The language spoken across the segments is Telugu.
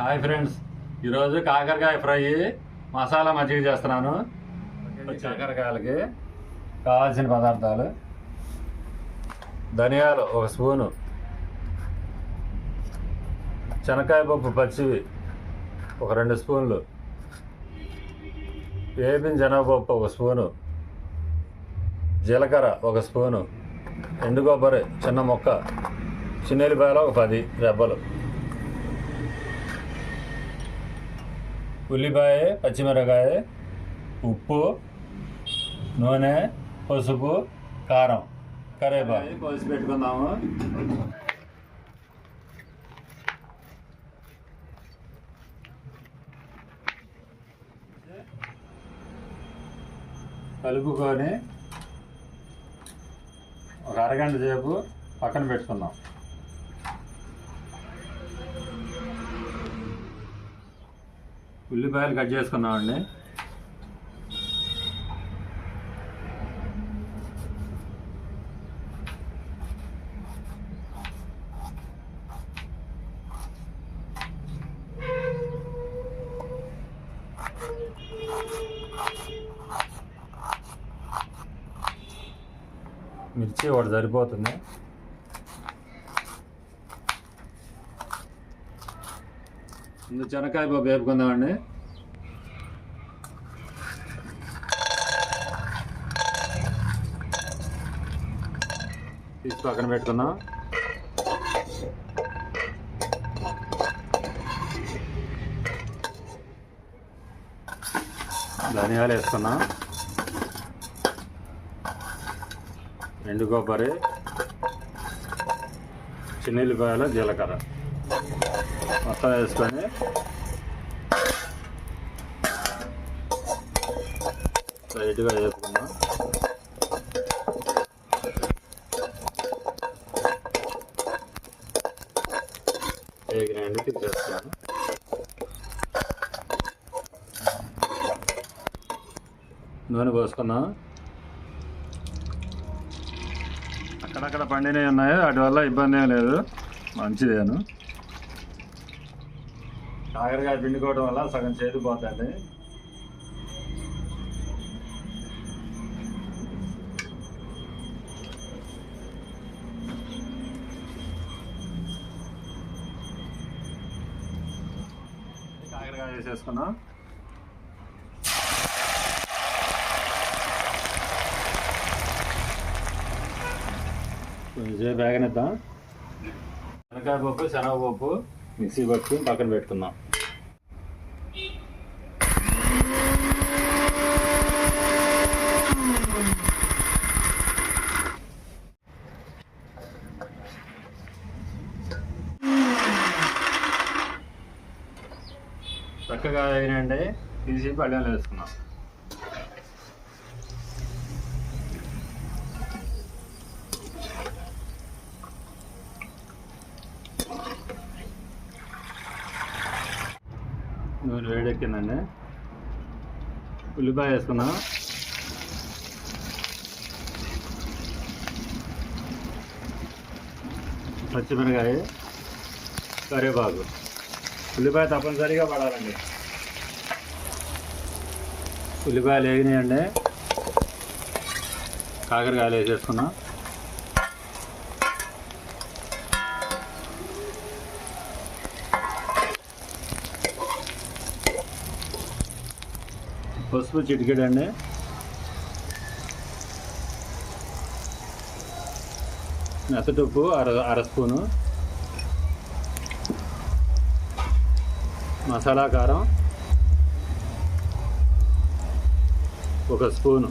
Hi friends. ఈరోజు కాకరకాయ ఫ్రై మసాలా మజ్జిగ చేస్తున్నాను. కాకరకాయలకి కావాల్సిన పదార్థాలు. ధనియాలు ఒక స్పూను. శనక్కాయ పప్పు పచ్చివి ఒక రెండు స్పూన్లు. వేపిన శనగపప్పు ఒక స్పూను. జీలకర్ర ఒక స్పూను. ఎండు కొబ్బరి చిన్న ముక్క. చిన్నెల్లిపాయలు ఒక పది రెబ్బలు. ఉల్లిపాయ పచ్చిమిరకాయ ఉప్పు నూనె పసుపు కారం కరేపాకు. కోసి పెట్టుకుందాము. కలుపుకొని ఒక అరగంట సేపు పక్కన పెట్టుకుందాం. ఉల్లిపాయలు కట్ చేసుకున్నామండి. మిర్చి ఒకటి సరిపోతుంది. ముందు చెనక్కాయ పప్పు వేపుకుందామండి తీసి పక్కన పెట్టుకుందాం ధనియాలు వేసుకున్నాం ఎండు కొబ్బరి చిన్నెల్లిపాయలు జీలకర్ర మొత్తం వేసుకొని లైట్గా వేసుకుందాం వేగినండి నూనె పోసుకున్నాం అక్కడక్కడ పండినవి ఉన్నాయి వాటి వల్ల ఇబ్బంది ఏం లేదు మంచిదేను కాకరకాయ పిండుకోవడం వల్ల సగం చేతిపోతుంది కాకరకాయ వేసేసుకున్నాం. కొంచెం వేగనిద్దాం. శనగకాయ పప్పు శనగపప్పు మిక్సీ పట్టుకుని పక్కన పెట్టుకుందాం. చక్కగా వేయనండి తీసి పళ్ళెంలో వేసుకున్నాం నూనె వేడెక్కిందండి ఉల్లిపాయ వేసుకున్నాం. పచ్చిమిరకాయ కరివేపాకు. ఉల్లిపాయ తప్పనిసరిగా పడాలండి. ఉల్లిపాయలు వేగినాయండి. కాకరకాయలు వేసేసుకున్నాం. పసుపు చిటికెడండి. మెత్తటుప్పు అర అర స్పూను. మసాలా కారం. ఒక స్పూను.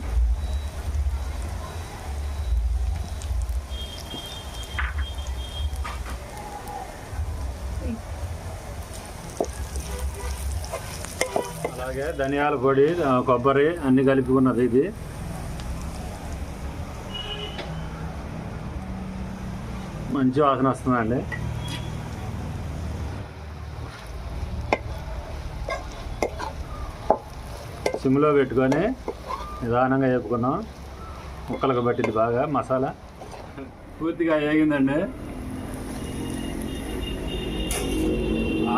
అలాగే ధనియాల పొడి కొబ్బరి అన్ని కలిపి ఉన్నది ఇది. మంచి వాసన వస్తుందండి. సిమ్లో పెట్టుకొని నిదానంగా వేపుకున్నాం. ముక్కలకు పట్టింది బాగా మసాలా. పూర్తిగా వేగిందండి.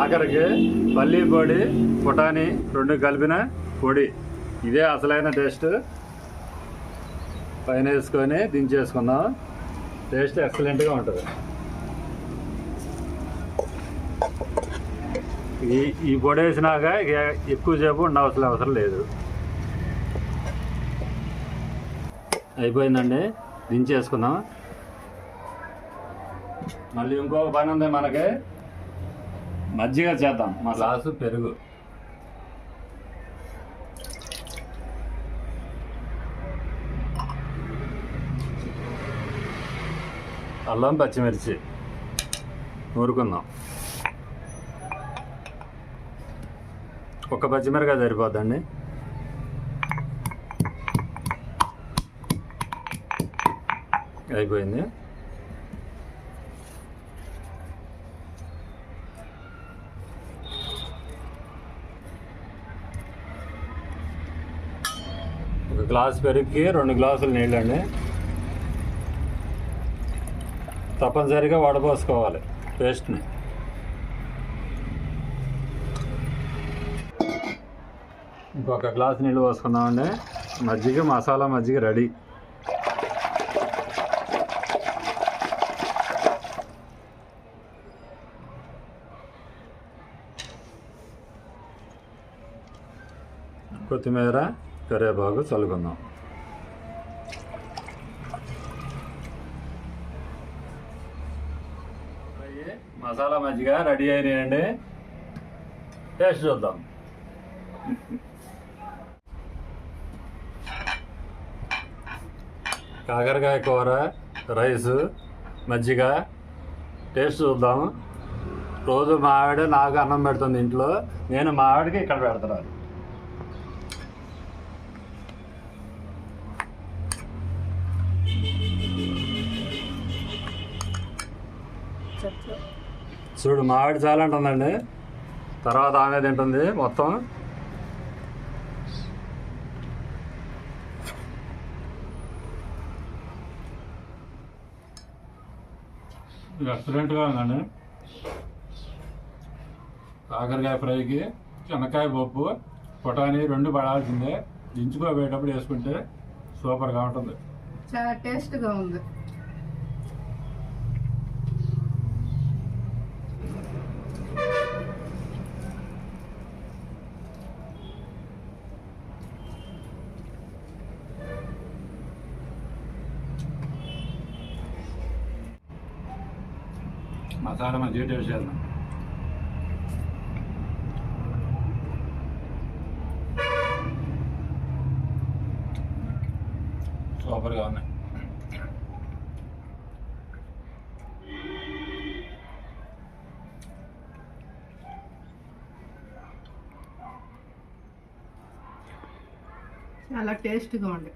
ఆఖరికి పల్లీ పొడి పుటాని రెండు కలిపిన పొడి. ఇదే అసలైన టేస్ట్. పైన వేసుకొని దించేసుకుందాం. టేస్ట్ ఎక్సలెంట్గా ఉంటుంది. ఈ ఈ పొడి వేసినాక ఎక్కువసేపు ఉండవలసిన అవసరం లేదు. అయిపోయిందండి. దించేసుకుందాం. మళ్ళీ ఇంకొక పని ఉంది మనకి. మజ్జిగ చేద్దాం. మా గ్లాసు పెరుగు. అల్లం పచ్చిమిర్చి. నూరుకుందాం ఒక పచ్చిమిరకాయ సరిపోద్దండి. అయిపోయింది ఒక గ్లాస్ పెరుగుకి రెండు గ్లాసులు నీళ్ళండి తప్పనిసరిగా వడపోసుకోవాలి పేస్ట్ని ఇంకొక గ్లాస్ నీళ్ళు పోసుకున్నామండి మజ్జిగ మసాలా మజ్జిగ రెడీ కొత్తిమీర కరివేపాకు చల్లుకుందాం. మసాలా మజ్జిగ రెడీ అయినాయండి. టేస్ట్ చూద్దాం. కాకరకాయ కూర రైస్ మజ్జిగ టేస్ట్ చూద్దాం. రోజు మా ఆవిడ నాకు అన్నం పెడుతుంది ఇంట్లో. నేను మా ఆవిడకి ఇక్కడ పెడతాను. చూడు మా ఆవిడ చాలా ఉంటుందండి తర్వాత ఆమె తింటుంది మొత్తం. ఎక్సలెంట్గా ఉందండి. కాకరకాయ ఫ్రైకి చెనక్కాయ పప్పు పొటాని రెండు పడాల్సిందే. దించుకోబోయేటప్పుడు వేసుకుంటే సూపర్గా ఉంటుంది. చాలా టేస్ట్గా ఉంది. మసాలా మంచిగా టేస్ట్ చేద్దాం. సూపర్గా ఉన్నాయి. చాలా టేస్ట్గా ఉంది.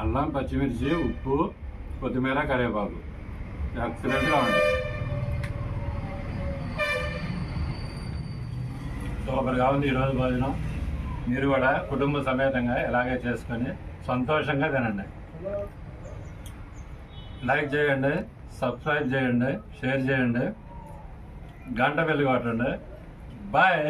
అల్లం పచ్చిమిర్చి ఉప్పు కొత్తిమీర కరివేపాకు. ఎక్సలెంట్గా ఉంది. సూపర్గా ఉంది ఈరోజు భోజనం. మీరు కూడా కుటుంబ సమేతంగా ఇలాగే చేసుకొని సంతోషంగా తినండి. లైక్ చేయండి సబ్స్క్రైబ్ చేయండి షేర్ చేయండి. గంట వెళ్ళి కొట్టండి. బాయ్.